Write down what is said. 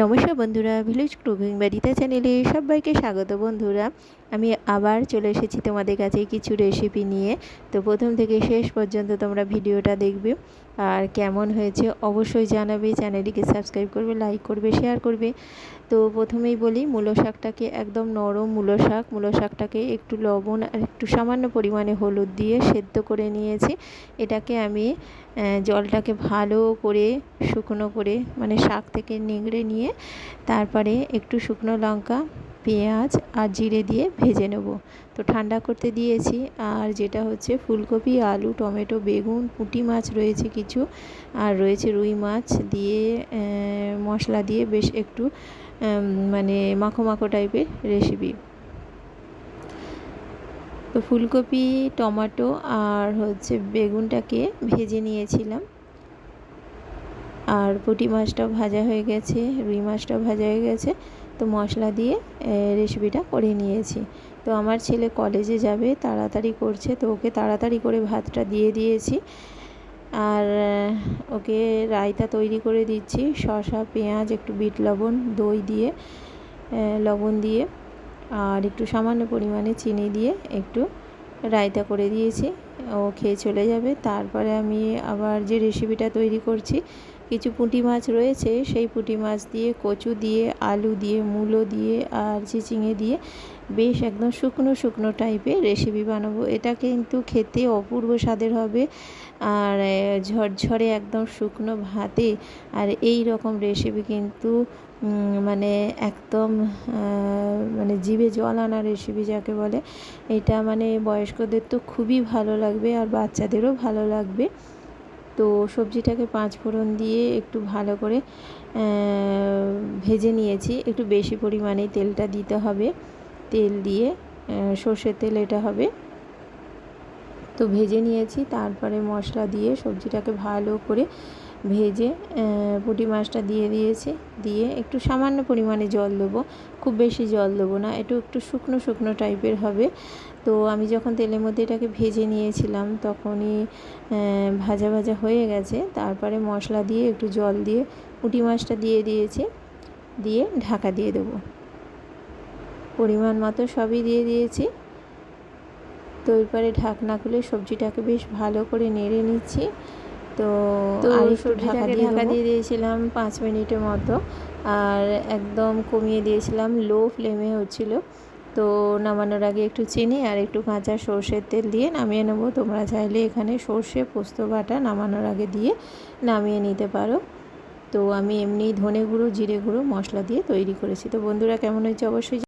নমস্কার বন্ধুরা village cooking বাড়িতে চ্যানেলে সবাইকে স্বাগত বন্ধুরা। আমি আবার চলে এসেছি তোমাদের কাছে কিছু রেসিপি নিয়ে। তো প্রথম থেকে শেষ পর্যন্ত তোমরা ভিডিওটা দেখবে। আর কেমন হয়েছে অবশ্যই জানাবে। চ্যানেলটিকে সাবস্ক্রাইব করবে লাইক করবে শেয়ার করবে। তো প্রথমেই বলি, মূলো শাকটাকে একদম নরম মূলো শাক। মূলো শাকটাকে একটু লবণ আর একটু সামান্য পরিমাণে হলুদ দিয়ে সেদ্ধ করে নিয়েছি। এটাকে আমি জলটাকে ভালো করে শুকনো করে মানে শাক থেকে নিংড়ে নিয়ে তারপরে একটু শুকনো লঙ্কা, পেঁয়াজ আর জিরে দিয়ে ভেজে নেব। তো ঠান্ডা করতে দিয়েছি। আর যেটা হচ্ছে ফুলকপি, আলু, টমেটো, বেগুন, পুঁটি মাছ রয়েছে কিছু। আর রয়েছে রুই মাছ দিয়ে মশলা দিয়ে বেশ একটু মানে মাখো মাখো টাইপের রেসিপি তো ফুলকপি, টমেটো আর হচ্ছে বেগুনটাকে ভেজে নিয়েছিলাম। আর পুঁটি মাছটাও ভাজা হয়ে গেছে, রুই মাছটাও ভাজা হয়ে গেছে। তো মশলা দিয়ে রেসিপিটা করে নিয়েছি। তো আমার ছেলে কলেজে যাবে, তাড়াতাড়ি করছে, তো ওকে তাড়াতাড়ি করে ভাতটা দিয়ে দিয়েছি। আর ওকে রায়তা তৈরি করে দিচ্ছি, শসা, পেঁয়াজ, একটু বিট লবণ, দই দিয়ে লবণ দিয়ে, আর একটু সামান্য পরিমাণে চিনি দিয়ে একটু রায়তা করে দিয়েছি। ও খেয়ে চলে যাবে। তারপরে আমি আবার যে রেসিপিটা তৈরি করছি কিছু পুঁটি মাছ রয়েছে, সেই পুঁটি মাছ দিয়ে কচু দিয়ে, আলু দিয়ে, মূলো দিয়ে আর চিচিঙে দিয়ে বেশ একদম শুকনো শুকনো টাইপের রেসিপি বানাবো। এটা কিন্তু খেতে অপূর্ব স্বাদের হবে আর ঝরঝরে একদম শুকনো ভাতে আর এই রকম রেসিপি কিন্তু মানে একদম মানে জিভে জল আনা রেসিপি যাকে বলে, এটা মানে বয়স্কদের তো খুবই ভালো লাগবে আর বাচ্চাদেরও ভালো লাগবে। তো সবজিটাকে পাঁচ ফোড়ন দিয়ে একটু ভালো করে ভেজে নিয়েছি। একটু বেশি পরিমাণে তেলটা দিতে হবে। তেল দিয়ে সর্ষের তেল এটা হবে। তো ভেজে নিয়েছি। তারপরে মশলা দিয়ে সবজিটাকে ভালো করে ভেজে পুঁটি মাছটা দিয়ে দিয়েছি। দিয়ে একটু সামান্য পরিমাণে জল দেবো। খুব বেশি জল দেবো না, একটু একটু শুকনো শুকনো টাইপের হবে। তো আমি যখন তেলের মধ্যে এটাকে ভেজে নিয়েছিলাম, তখনই ভাজা ভাজা হয়ে গেছে। তারপরে মশলা দিয়ে একটু জল দিয়ে পুঁটি মাছটা দিয়ে দিয়েছি। দিয়ে ঢাকা দিয়ে দেবো। পরিমাণ মতো সবই দিয়ে দিয়েছি। তো এরপরে ঢাকনা খুলে সবজিটাকে বেশ ভালো করে নেড়ে নিচ্ছি। তো আর একটু ঢাকা দিয়ে ঢাকা দিয়ে দিয়েছিলাম পাঁচ মিনিটের মতো। আর একদম কমিয়ে দিয়েছিলাম লো ফ্লেমে হচ্ছিল। তো নামানোর আগে একটু চিনি আর একটু কাঁচা সর্ষের তেল দিয়ে নামিয়ে নেব। তোমরা চাইলে এখানে সর্ষে পোস্ত বাটা নামানোর আগে দিয়ে নামিয়ে নিতে পারো। তো আমি এমনি ধনে গুঁড়ো জিরে গুঁড়ো মশলা দিয়ে তৈরি করেছি। তো বন্ধুরা কেমন হয়েছে অবশ্যই